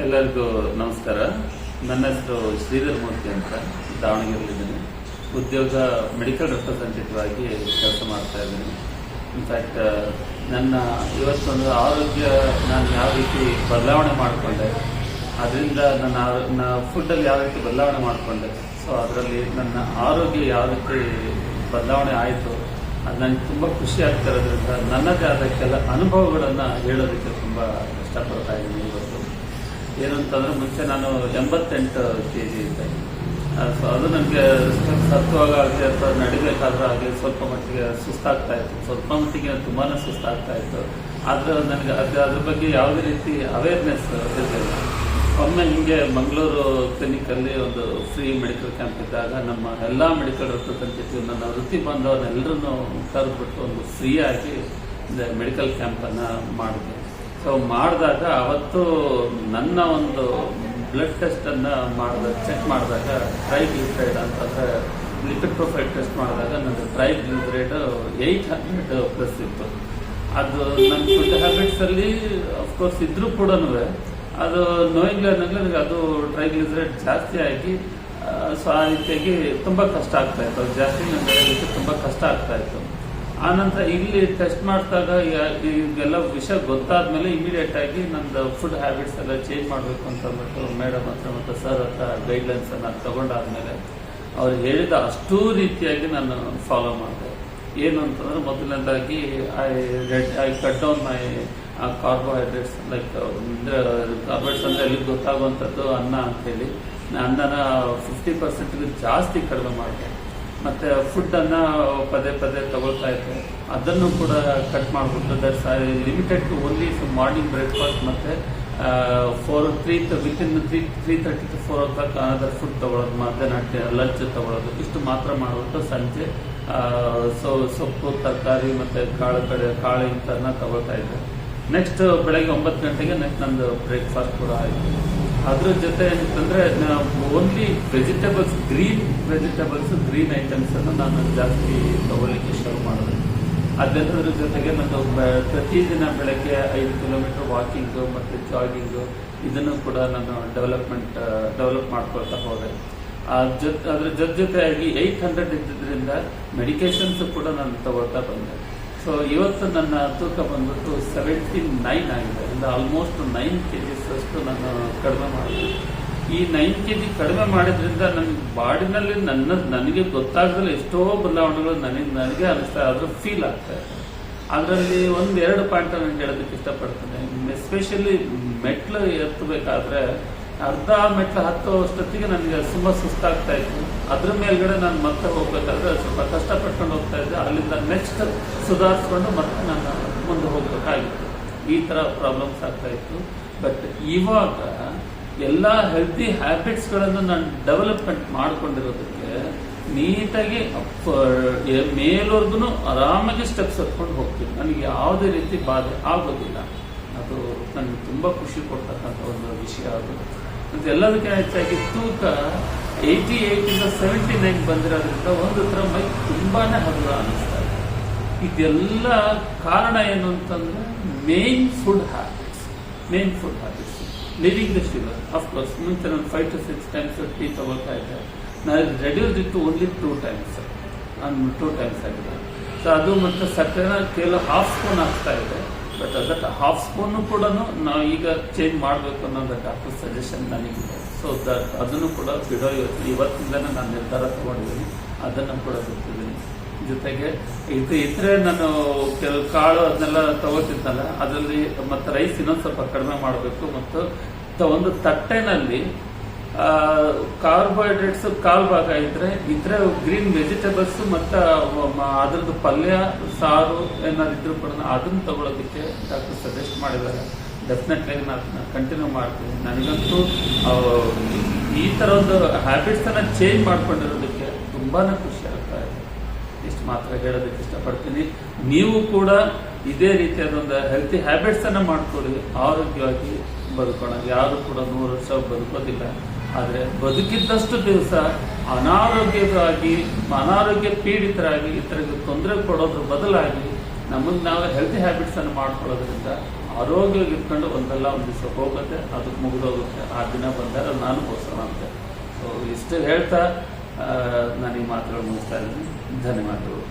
ಎಲ್ಲರಿಗೂ ನಮಸ್ಕಾರ. ನನ್ನ ಹೆಸರು ಶ್ರೀಧರ್ ಮೂರ್ತಿ ಅಂತ ದಾವಣಗೆರೆಯಲ್ಲಿದ್ದೀನಿ. ಉದ್ಯೋಗ ಮೆಡಿಕಲ್ ರೆಪ್ರೆಸೆಂಟೇಟಿವ್ ಆಗಿ ಕೆಲಸ ಮಾಡ್ತಾ ಇದ್ದೀನಿ. ಇನ್ಫ್ಯಾಕ್ಟ್ ನನ್ನ ಇವತ್ತೊಂದು ಆರೋಗ್ಯ ನಾನು ಯಾವ ರೀತಿ ಬದಲಾವಣೆ ಮಾಡಿಕೊಂಡೆ, ಅದರಿಂದ ನನ್ನ ಆರೋ- ಫುಡ್ಡಲ್ಲಿ ಯಾವ ರೀತಿ ಬದಲಾವಣೆ ಮಾಡಿಕೊಂಡೆ ಸೊ ಅದರಲ್ಲಿ ನನ್ನ ಆರೋಗ್ಯ ಯಾವ ರೀತಿ ಬದಲಾವಣೆ ಆಯಿತು, ಅದು ನನಗೆ ತುಂಬ ಖುಷಿ ಆಗ್ತಾ ಇರೋದ್ರಿಂದ ನನ್ನದೇ ಆದ ಕೆಲ ಅನುಭವಗಳನ್ನು ಹೇಳೋದಕ್ಕೆ ತುಂಬ ಇಷ್ಟಪಡ್ತಾ ಇದ್ದೀನಿ ಇವತ್ತು. ಏನು ಅಂತಂದ್ರೆ ಮುಂಚೆ ನಾನು ಎಂಬತ್ತೆಂಟು ಕೆ ಜಿ ಇದ್ದೆ ಸೊ ಅದು ನನಗೆ ಸತ್ವಾಗ ಆಗಲಿ ಅಥವಾ ನಡಿಬೇಕಾದ್ರೂ ಆಗಲಿ ಸ್ವಲ್ಪ ಮಟ್ಟಿಗೆ ಸುಸ್ತಾಗ್ತಾ ಇತ್ತು. ಸ್ವಲ್ಪ ಮಟ್ಟಿಗೆ ತುಂಬಾ ಸುಸ್ತಾಗ್ತಾ ಇತ್ತು. ಆದ್ರೆ ನನಗೆ ಅದು ಅದ್ರ ಬಗ್ಗೆ ಯಾವುದೇ ರೀತಿ ಅವೇರ್ನೆಸ್ ಇರಲಿಲ್ಲ. ಒಮ್ಮೆ ಹಿಂಗೆ ಮಂಗಳೂರು ಕ್ಲಿನಿಕಲ್ಲಿ ಒಂದು ಫ್ರೀ ಮೆಡಿಕಲ್ ಕ್ಯಾಂಪ್ ಇದ್ದಾಗ ನಮ್ಮ ಎಲ್ಲ ಮೆಡಿಕಲ್ ರೆಪ್ರೆಸೆಂಟೇಟಿವ್ ನನ್ನ ವೃತ್ತಿ ಬಾಂಧವನ್ನೆಲ್ಲರನ್ನು ಕರೆದ್ಬಿಟ್ಟು ಒಂದು ಫ್ರೀಯಾಗಿ ಮೆಡಿಕಲ್ ಕ್ಯಾಂಪನ್ನು ಮಾಡಿದೆ ಸೊ ಮಾಡಿದಾಗ ಅವತ್ತು ನನ್ನ ಒಂದು ಬ್ಲಡ್ ಟೆಸ್ಟ್ ಅನ್ನ ಮಾಡಿದಾಗ ಚೆಕ್ ಮಾಡಿದಾಗ ಟ್ರೈಗ್ಲಿಸರೈಡ್ ಅಂತಂದ್ರೆ ಲಿಪಿಡ್ ಪ್ರೊಫೈಲ್ ಟೆಸ್ಟ್ ಮಾಡಿದಾಗ ನನ್ನ ಟ್ರೈಗ್ಲಿಸರೈಡ್ ಏಯ್ಟ್ ಹಂಡ್ರೆಡ್ ಪ್ಲಸ್ ಇತ್ತು. ಅದು ನನ್ನ ಫುಡ್ ಹ್ಯಾಬಿಟ್ಸ್ ಅಲ್ಲಿ ಅಫ್ಕೋರ್ಸ್ ಇದ್ರೂ ಕೂಡ ಅದು ನೋಯಿಂಗ್ ನನಗೆ ಅದು ಟ್ರೈಗ್ಲಿಸರೈಡ್ ಜಾಸ್ತಿ ಆಗಿ ಸೊ ಆ ರೀತಿಯಾಗಿ ತುಂಬಾ ಕಷ್ಟ ಆಗ್ತಾ ಇತ್ತು. ಅದು ಜಾಸ್ತಿ ತುಂಬ ತುಂಬಾ ಕಷ್ಟ ಆಗ್ತಾ ಇತ್ತು. ಆನಂತರ ಇಲ್ಲಿ ಟೆಸ್ಟ್ ಮಾಡಿದಾಗ ಇದೆಲ್ಲ ವಿಷಯ ಗೊತ್ತಾದ್ಮೇಲೆ ಇಮಿಡಿಯೇಟ್ ಆಗಿ ನಂದು ಫುಡ್ ಹ್ಯಾಬಿಟ್ಸ್ ಎಲ್ಲ ಚೇಂಜ್ ಮಾಡಬೇಕು ಅಂತ ಅಂದ್ಬಿಟ್ಟು ಮೇಡಮ್ ಹತ್ರ ಮತ್ತು ಸರ್ ಹತ್ರ ಗೈಡ್ಲೈನ್ಸ್ ಅನ್ನ ತಗೊಂಡಾದ್ಮೇಲೆ ಅವ್ರು ಹೇಳಿದ ಅಷ್ಟೂ ರೀತಿಯಾಗಿ ನಾನು ಫಾಲೋ ಮಾಡಿದೆ. ಏನು ಅಂತಂದ್ರೆ ಮೊದಲನೇದಾಗಿ I red I cut down my carbohydrates like carbohydrates ಅಂದರೆ ಎಲ್ಲಿ ಗೊತ್ತಾಗುವಂಥದ್ದು ಅನ್ನ ಅಂತೇಳಿ ಅನ್ನನ ಫಿಫ್ಟಿ ಪರ್ಸೆಂಟ್ಗೆ ಜಾಸ್ತಿ ಕಡಿಮೆ ಮಾಡಿದೆ. ಮತ್ತೆ ಫುಡ್ ಅನ್ನ ಪದೇ ಪದೇ ತಗೊಳ್ತಾ ಇದ್ದೆ. ಅದನ್ನು ಕೂಡ ಕಟ್ ಮಾಡಿಬಿಟ್ಟು that's I limited to only morning breakfast ಮತ್ತೆ four three within three three thirty to four o'clock another food ತಗೊಳ್ಳೋದು, ಮಧ್ಯಾಹ್ನ ಲಂಚ್ ತಗೊಳ್ಳೋದು. ಇಷ್ಟು ಮಾತ್ರ ಮಾಡಿಬಿಟ್ಟು ಸಂಜೆ ಸೊ ಸೊಪ್ಪು, ತರಕಾರಿ ಮತ್ತೆ ಕಾಳು ಕಡೆ, ಕಾಳು ತಗೊಳ್ತಾ ಇದ್ದೆ. ನೆಕ್ಸ್ಟ್ ಬೆಳಗ್ಗೆ ಒಂಬತ್ತು ಗಂಟೆಗೆ ನೆಕ್ಸ್ಟ್ ನಂದು ಬ್ರೇಕ್ಫಾಸ್ಟ್ ಕೂಡ ಆಯಿತು. ಅದ್ರ ಜೊತೆ ಅಂತಂದ್ರೆ only vegetables green vegetables green items ಅನ್ನು ನಾನು ಜಾಸ್ತಿ ತಗೊಳ್ಳಿಕ್ಕೆ ಶುರು ಮಾಡಿದೆ. ಅದೆಲ್ಲದರ ಜೊತೆಗೆ ನಾನು ಪ್ರತಿದಿನ ಬೆಳಗ್ಗೆ ಐದು ಕಿಲೋಮೀಟರ್ ವಾಕಿಂಗ್ ಮತ್ತೆ ಜಾಗಿಂಗ್ ಇದನ್ನು ಕೂಡ ನಾನು ಡೆವಲಪ್ಮೆಂಟ್ ಡೆವಲಪ್ ಮಾಡ್ಕೊಳ್ತಾ ಹೋದೆ. ಅದ್ರ ಜೊತೆ ಜೊತೆಯಾಗಿ ಏಯ್ಟ್ ಹಂಡ್ರೆಡ್ ಇದ್ದಿದ್ರಿಂದ ಮೆಡಿಕೇಶನ್ಸ್ ಕೂಡ ನಾನು ತಗೊಳ್ತಾ ಬಂದೆ. ಸೊ ಇವತ್ತು ನನ್ನ ತೂಕ ಬಂದ್ಬಿಟ್ಟು ಸೆವೆಂಟಿ ನೈನ್ ಆಗಿದೆ. ಅಂದ್ರೆ ಆಲ್ಮೋಸ್ಟ್ ನೈನ್ ಕೆ ಜಿಸ್ ಅಷ್ಟು ನಾನು ಕಡಿಮೆ ಮಾಡಿದೆ. ಈ ನೈನ್ ಕೆ ಜಿ ಕಡಿಮೆ ಮಾಡಿದ್ರಿಂದ ನನ್ನ ಬಾಡಿನಲ್ಲಿ ನನ್ನ, ನನಗೆ ಗೊತ್ತಾಗದಲ್ಲ ಎಷ್ಟೋ ಬದಲಾವಣೆಗಳು ನನಗೆ ನನಗೆ ಅನಿಸ್ತಾ ಅದ್ರ ಫೀಲ್ ಆಗ್ತಾ ಅದರಲ್ಲಿ ಒಂದೆರಡು ಪಾಯಿಂಟ್ ನಾನು ಹೇಳೋದಕ್ಕೆ ಇಷ್ಟಪಡ್ತೇನೆ. ಎಸ್ಪೆಷಲಿ ಮೆಟ್ಲು ಎತ್ತಬೇಕಾದ್ರೆ ಅರ್ಧ ಮೆಟ್ಲು ಹತ್ತೋ ಅಷ್ಟೊತ್ತಿಗೆ ನನಗೆ ತುಂಬಾ ಸುಸ್ತಾಗ್ತಾ ಇತ್ತು. ಅದ್ರ ಮೇಲ್ಗಡೆ ನಾನು ಮತ್ತೆ ಹೋಗ್ಬೇಕಾದ್ರೆ ಸ್ವಲ್ಪ ಕಷ್ಟಪಟ್ಕೊಂಡು ಹೋಗ್ತಾ ಇದ್ದೆ. ಅಲ್ಲಿಂದ ನೆಕ್ಸ್ಟ್ ಸುಧಾರಿಸ್ಕೊಂಡು ಮತ್ತೆ ನಾನು ಮುಂದೆ ಹೋಗ್ಬೇಕಾಗಿತ್ತು. ಈ ತರ ಪ್ರಾಬ್ಲಮ್ಸ್ ಆಗ್ತಾ ಇತ್ತು. ಬಟ್ ಇವಾಗ ಎಲ್ಲ ಹೆಲ್ತಿ ಹ್ಯಾಬಿಟ್ಸ್ಗಳನ್ನು ನಾನು ಡೆವಲಪ್ಮೆಂಟ್ ಮಾಡ್ಕೊಂಡಿರೋದಕ್ಕೆ ನೀಟಾಗಿ ಮೇಲ್ವರ್ಗು ಆರಾಮಾಗಿ ಸ್ಟೆಪ್ಸ್ ಹತ್ಕೊಂಡು ಹೋಗ್ತೀನಿ. ನನಗೆ ಯಾವುದೇ ರೀತಿ ಬಾಧೆ ಆಗೋದಿಲ್ಲ. ಅದು ನನಗೆ ತುಂಬಾ ಖುಷಿ ಕೊಡ್ತಕ್ಕಂಥ ಒಂದು ವಿಷಯ ಅದು ಮತ್ತೆ ಎಲ್ಲದಕ್ಕೆ ಹೆಚ್ಚಾಗಿ ತೂಕ ಏಯ್ಟಿ ಏಯ್ಟಿಂದ ಸೆವೆಂಟಿ ನೈನ್ ಬಂದಿರೋದ್ರಿಂದ ಒಂದು ಹತ್ರ ಮೈ ತುಂಬಾನೇ ಹಗುರ ಅನಿಸ್ತಾ ಇದೆ. ಇದೆಲ್ಲ ಕಾರಣ ಏನು ಅಂತಂದ್ರೆ main food habits main food habits living the sugar of course ಮುಂಚೆ ನಾನು five to six times tea ತಗೋತಾ ಇದ್ದೆ. ನಾನು ರೆಡ್ಯೂಸ್ ಇಟ್ಟು ಓನ್ಲಿ ಟೂ ಟೈಮ್ಸ್ ನಾನು ಟೂ ಟೈಮ್ಸ್ ಆಗಿದೆ ಸೊ ಅದು ಮತ್ತೆ ಸಕ್ಕರೆನ ಕೇವಲ ಹಾಫ್ ಸ್ಪೂನ್ ಆಗ್ತಾ ಇದೆ ಬಟ್ ಅದಕ್ಕೆ ಹಾಫ್ ಸ್ಪೂನ್ ಕೂಡ ನಾವು ಈಗ ಚೇಂಜ್ ಮಾಡಬೇಕು ಅನ್ನೋದು ಡಾಕ್ಟರ್ ಸಜೆಷನ್ ನನಗಿದೆ. ಸೊ ದಟ್ ಅದನ್ನು ಕೂಡ ಬಿಡೋ ಇವತ್ತು ಇವತ್ತಿಂದನೇ ನಾನು ನಿರ್ಧಾರ ತಗೊಂಡಿದ್ದೀನಿ. ಅದನ್ನು ಕೂಡ ಬಿಡ್ತಿದ್ದೀನಿ ಜೊತೆಗೆ ಇದು ಇದ್ರೆ ನಾನು ಕೆಲವು ಕಾಳು ಅದನ್ನೆಲ್ಲ ತಗೋತಿದ್ದಲ್ಲ, ಅದರಲ್ಲಿ ಮತ್ತೆ ರೈಸ್ ಇನ್ನೊಂದು ಸ್ವಲ್ಪ ಕಡಿಮೆ ಮಾಡಬೇಕು. ಮತ್ತು ಒಂದು ತಟ್ಟೆನಲ್ಲಿ ಕಾರ್ಬೋಹೈಡ್ರೇಟ್ಸ್ ಕಾಲ್ ಭಾಗ ಇದ್ರೆ ಇದ್ರೆ ಗ್ರೀನ್ ವೆಜಿಟೇಬಲ್ಸ್ ಮತ್ತೆ ಅದ್ರದ್ದು ಪಲ್ಯ, ಸಾರು ಏನಾದ್ರು ಕೂಡ ಅದನ್ನ ತಗೊಳ್ಳೋದಕ್ಕೆ ಡಾಕ್ಟರ್ ಸಜೆಸ್ಟ್ ಮಾಡಿದ್ದಾರೆ. ಡೆಫಿನೆಟ್ಲಿ ನಾನು ಕಂಟಿನ್ಯೂ ಮಾಡ್ತೀನಿ. ನನಗಂತೂ ಈ ತರ ಒಂದು ಹ್ಯಾಬಿಟ್ಸ್ ಅನ್ನ ಚೇಂಜ್ ಮಾಡ್ಕೊಂಡಿರೋದಕ್ಕೆ ತುಂಬಾನೇ ಖುಷಿ ಆಗ್ತಾ ಇದೆ. ಇಷ್ಟು ಮಾತ್ರ ಹೇಳೋದಕ್ಕೆ ಇಷ್ಟಪಡ್ತೀನಿ. ನೀವು ಕೂಡ ಇದೇ ರೀತಿಯಾದ ಒಂದು ಹೆಲ್ತಿ ಹ್ಯಾಬಿಟ್ಸ್ ಅನ್ನ ಮಾಡ್ಕೊಳ್ಳಿ. ಆರೋಗ್ಯವಾಗಿ ಬದುಕೋಣ. ಯಾರು ಕೂಡ ನೂರು ವರ್ಷ ಬದುಕೋದಿಲ್ಲ. ಆದ್ರೆ ಬದುಕಿದ್ದಷ್ಟು ದಿವಸ ಅನಾರೋಗ್ಯವಾಗಿ, ಅನಾರೋಗ್ಯ ಪೀಡಿತರಾಗಿ ಇತರಿಗೆ ತೊಂದರೆ ಕೊಡೋದ್ರ ಬದಲಾಗಿ ನಮಗೆ ನಾವು ಹೆಲ್ತಿ ಹ್ಯಾಬಿಟ್ಸ್ ಅನ್ನು ಮಾಡ್ಕೊಳ್ಳೋದ್ರಿಂದ ಆರೋಗ್ಯ ಇಟ್ಕೊಂಡು ಒಂದಲ್ಲ ಒಂದು ದಿವಸ ಹೋಗುತ್ತೆ ಅದಕ್ಕೆ ಮುಗಿದೋಗುತ್ತೆ. ಆ ದಿನ ಬಂದಾಗ ನಾನು ಗೋಸ್ಕರ ಅಂತ. ಸೊ ಇಷ್ಟು ಹೇಳ್ತಾ ನಾನು ಈ ಮಾತುಗಳು ಮುಗಿಸ್ತಾ ಇದ್ದೀನಿ. ಧನ್ಯವಾದಗಳು.